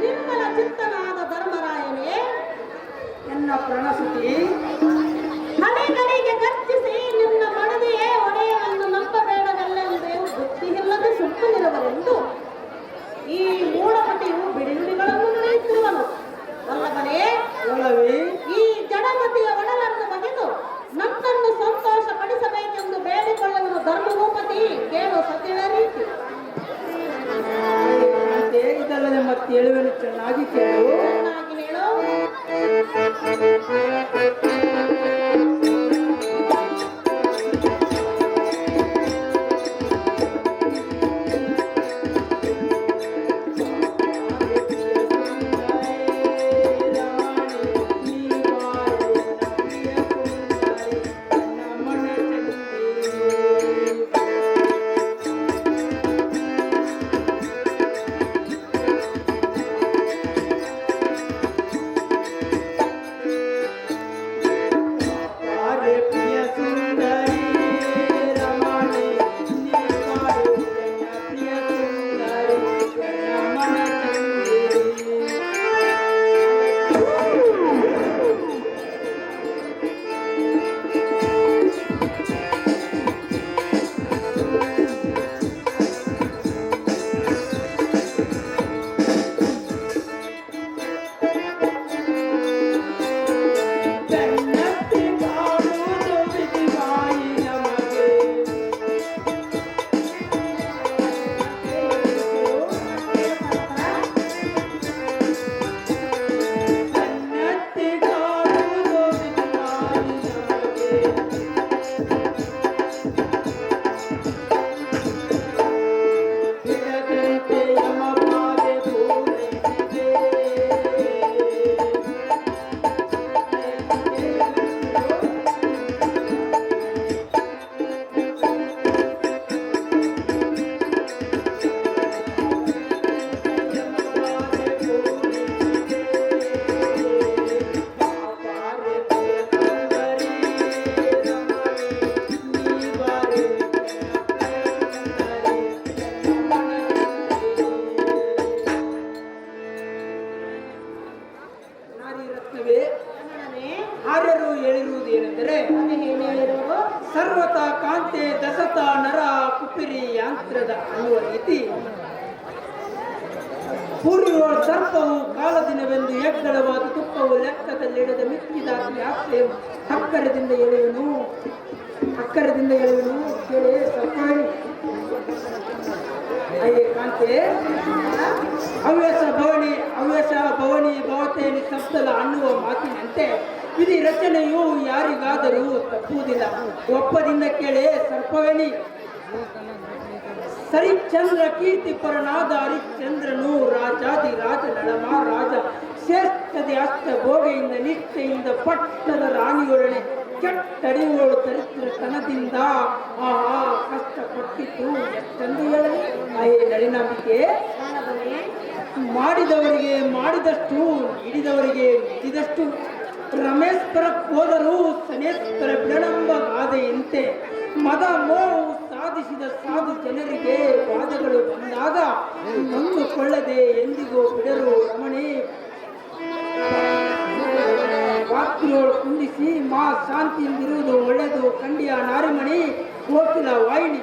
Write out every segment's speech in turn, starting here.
ನಿರ್ಮಲ ಚಿತ್ತನಾದ ಧರ್ಮರಾಯನೇ ಎನ್ನ ಪ್ರಣಸುತಿ. ನಡೆ ನಡೆಗೆ ಗರ್ಜಿಸಿ ನಿನ್ನ ಮನದೆಯೇ ಒಡೆಯವನ್ನು ನಂಬಬೇಡವಲ್ಲೆಂದೇ ಬುದ್ಧಿಯಿಲ್ಲದೆ ಸುಟ್ಟು ನಿರವರೆಂದು ಈ Adi ಆರ್ಯರು ಹೇಳಿರುವುದು ಏನೆಂದರೆ ಅದು ಸರ್ವತ ಕಾಂತೆ ದಸತ ನರ ಕುಪಿರಿ ಯಾಂತ್ರದ ಅನ್ನುವ ರೀತಿ. ಪೂರ್ವ ಸರ್ಪವು ಕಾಲದಿನವೆಂದು ಎಕ್ಕಳವಾದ ತುಪ್ಪವು ಲೆಕ್ಕದಲ್ಲಿಡದ ಮಿಕ್ಕಿದ ಯಾಕೆ ಅಕ್ಕರದಿಂದ ಎಳೆಯುವನು. ಅಕ್ಕರದಿಂದ ಎಳೆಯುವನು. ಕೇಳಿ ಸರ್ಕಾರಿ ಅಯ್ಯೇ ಕಾಂತೆ. ಹವ್ಯಾಸ ಭವನಿ ಹವ್ಯಾಸ ಭವನಿ ಭವತೆ ನಿಸ್ತಬ್ದಲ ಅನ್ನುವ ಮಾತಿನಂತೆ ವಿಧಿ ರಚನೆಯು ಯಾರಿಗಾದರೂ ತಪ್ಪುವುದಿಲ್ಲ. ಒಪ್ಪದಿಂದ ಕೇಳಿ ಸರ್ಪವೇಣಿ. ಸರಿಚಂದ್ರ ಕೀರ್ತಿ ಪರನಾದ ಹರಿಶ್ಚಂದ್ರನು ರಾಜಾದಿ ರಾಜ ನಳಮ ರಾಜ. ಅಷ್ಟ ಭೋಗೆಯಿಂದ ನಿಷ್ಠೆಯಿಂದ ಪಟ್ಟದ ರಾಣಿಯೊಡನೆ ಚರಿತ್ರ ತರಿತ್ರತನದಿಂದ ಆಹಾ, ಕಷ್ಟಪಟ್ಟಿತು ಎಷ್ಟೆಂದು ಹೇಳಲಿ? ಅಯ್ಯೇ, ನಳಿನಾಂಬಿಕೆ. ಮಾಡಿದವರಿಗೆ ಮಾಡಿದಷ್ಟು ಹಿಡಿದವರಿಗೆ ನೀಡಿದಷ್ಟು. ರಮೇಶ್ವರ ಹೋದರೂ ಸನೇಶ್ವರ ಬಿಡಣಂಬ ಗಾದೆಯಂತೆ ಮದ ಮೋವು ಸಾಧಿಸಿದ ಸಾಧು ಜನರಿಗೆ ವಾದಗಳು ಬಂದಾಗ ನೊಂದುಕೊಳ್ಳದೆ ಎಂದಿಗೂ ಬಿಡರು ರಮಣಿ. ವಾಕ್ಯಗಳು ಕುಂದಿಸಿ ಮಾ ಶಾಂತಿಯಿಂದಿರುವುದು ಒಳ್ಳೆಯದು, ಖಂಡಿಯ ನಾರಿಮಣಿ, ಕೋಕಿಲ ವಾಹಿನಿ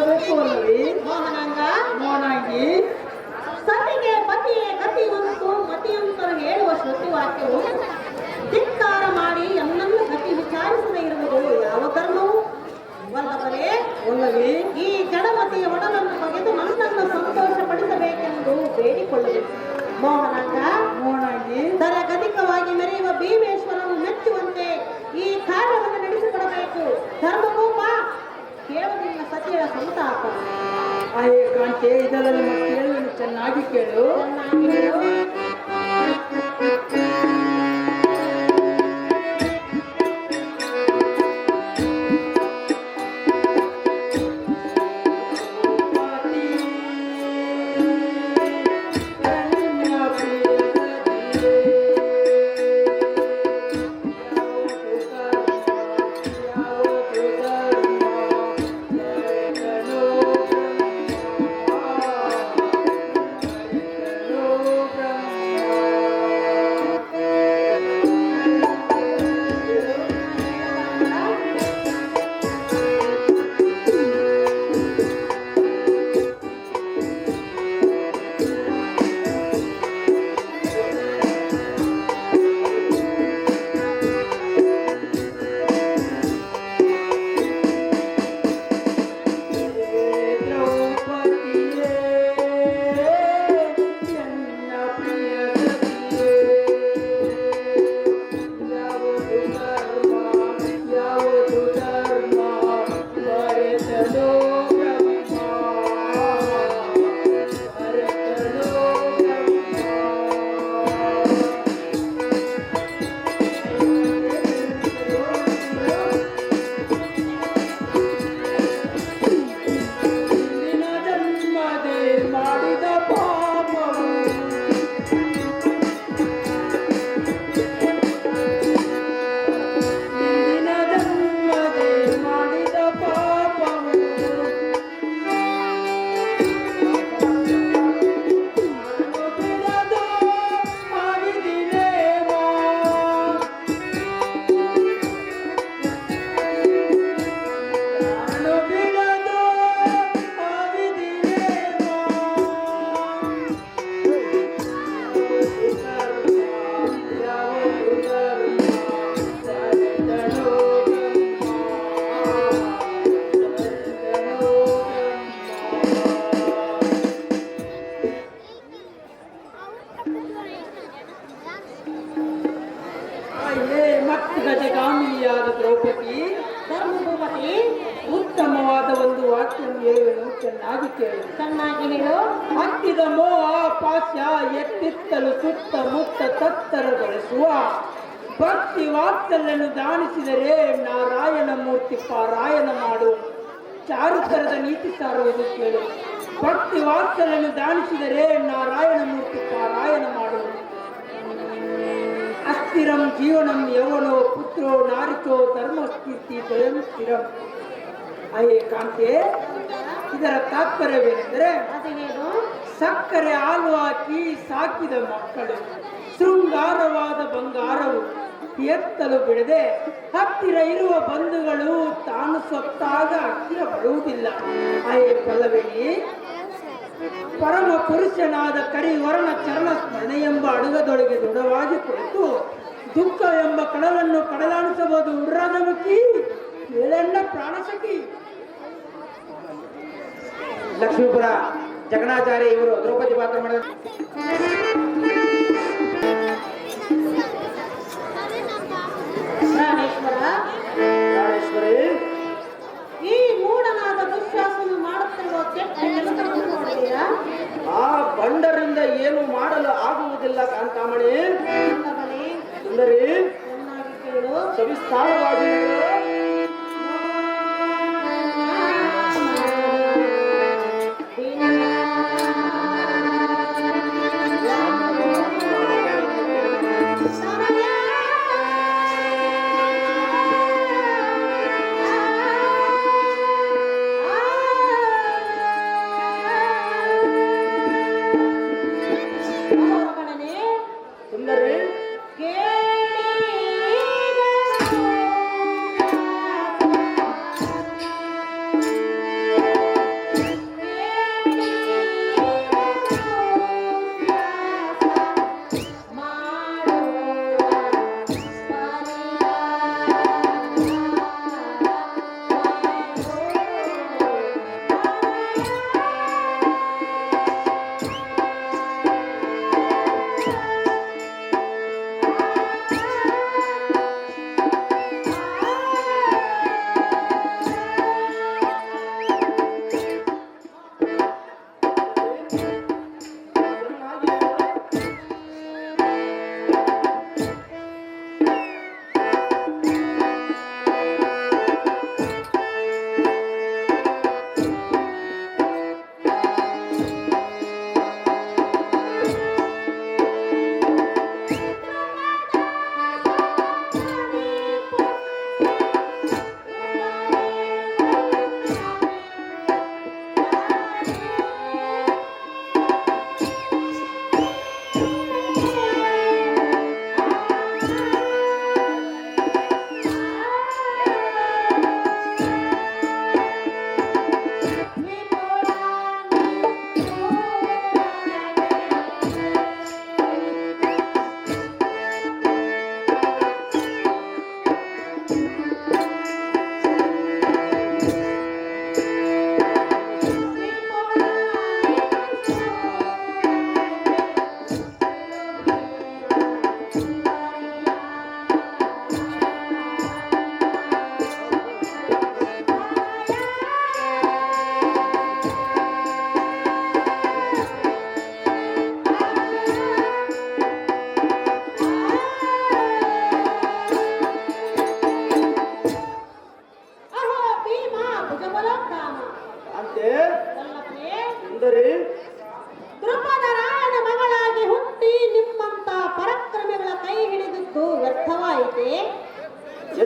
போலவே ಕಾಂತೆ ಇದರಲ್ಲಿ ಮತ್ತೆ ಹೇಳುವೆನು ಚೆನ್ನಾಗಿ ಕೇಳು ಏ ಮತ್ತು ಗಜಗಾಮಿಯಾದ ದ್ರೌಪದಿ ಧರ್ಮಭೂಪತಿ ಉತ್ತಮವಾದ ಒಂದು ವಾಕ್ಯವನ್ನು ಹೇಳುವೆನು ಚೆನ್ನಾಗಿ ಕೇಳು. ಚೆನ್ನಾಗಿ ಹೇಳು. ಹತ್ತಿದ ಮೋಹ ಪಾಶ ಎತ್ತಿತ್ತಲು ಸುತ್ತಮುತ್ತ ತತ್ತರಗೊಳಿಸುವ. ಭಕ್ತಿ ವಾತ್ಸಲ್ಯನ್ನು ದಾನಿಸಿದರೆ ನಾರಾಯಣ ಮೂರ್ತಿ ಪಾರಾಯಣ ಮಾಡು ಚಾರುತರದ ನೀತಿ ಸಾರುವುದು ಕೇಳು. ಭಕ್ತಿ ವಾತ್ಸಲ್ಯನ್ನು ದಾನಿಸಿದರೆ ನಾರಾಯಣ ಮೂರ್ತಿ ಪಾರಾಯಣ ಮಾಡು ಅಸ್ಥಿರಂ ಜೀವನಂ ಯವನೋ ಪುತ್ರೋ ನಾರಿಕೋ ಧರ್ಮಸ್ಥಿತಿ ಸ್ವಯಂ ಸ್ಥಿರಂ. ಅಯ್ಯೇ ಕಾಂತೆ ಇದರ ತಾತ್ಪರ್ಯವೇನೆಂದರೆ ಸಕ್ಕರೆ ಹಾಲು ಹಾಕಿ ಸಾಕಿದ ಮಕ್ಕಳು, ಶೃಂಗಾರವಾದ ಬಂಗಾರವು ಎತ್ತಲು ಬಿಡದೆ ಹತ್ತಿರ ಇರುವ ಬಂಧುಗಳು ತಾನು ಸೊತ್ತಾಗ ಹತ್ತಿರ ಬರುವುದಿಲ್ಲ. ಅಯ್ಯೇ ಪಲ್ಲವಿನಿ ಪರಮ ಪುರುಷನಾದ ಕರಿವರ್ಣ ಚರಣ ಸ್ಮರಣೆ ಎಂಬ ಅಡುಗದೊಳಗೆ ದೃಢವಾಗಿ ಕುಳಿತು ದುಃಖ ಎಂಬ ಕಡಲನ್ನು ಕಡಲಾಣಿಸಬಹುದು ಉರ್ರಾದ ಮುಖಿ, ಏಳೆಣ್ಣ ಪ್ರಾಣಸಖಿ ಲಕ್ಷ್ಮೀಪುರ ಜಗಣಾಚಾರ್ಯ ಇವರು ದ್ರೌಪದಿ ಪಾತ್ರ ಮಾಡಿದ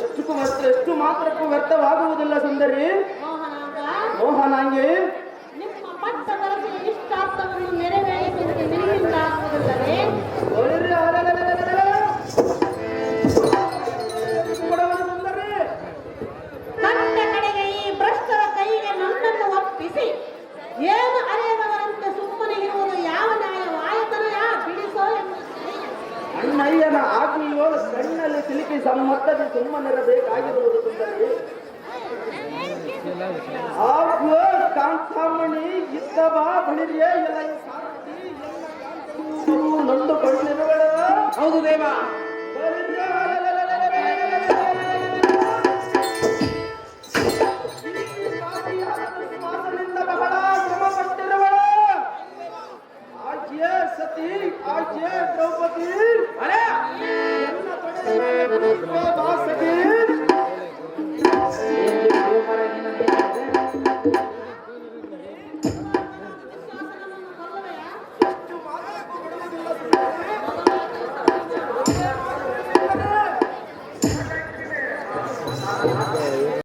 ಎಷ್ಟು ಮಾತ್ರ ಎಷ್ಟು ಮಾತ್ರಕ್ಕೂ ವ್ಯರ್ಥವಾಗುವುದಿಲ್ಲ ಸುಂದರಿ. ಮೋಹನಾಂಗ. ಅಣ್ಣಯ್ಯನ ಆಜ್ಞೆಯೋ ಕಣ್ಣಲ್ಲಿ ಸಿಲುಕಿ ಸಮ್ಮತ್ತದ ಸುಮ್ಮನಿರಬೇಕಾಗಿರುವುದು ಸುಂದರಿ. ಕಾಂತಾಮಣಿ, ಇದ್ದವ ಬಳಿರಿಯೇ ಎಲ್ಲ ನಂದು ಕಣ್ಣಿರುವ ಹೌದು ದೇವ. ಆಚೆ ದ್ರೌಪದಿ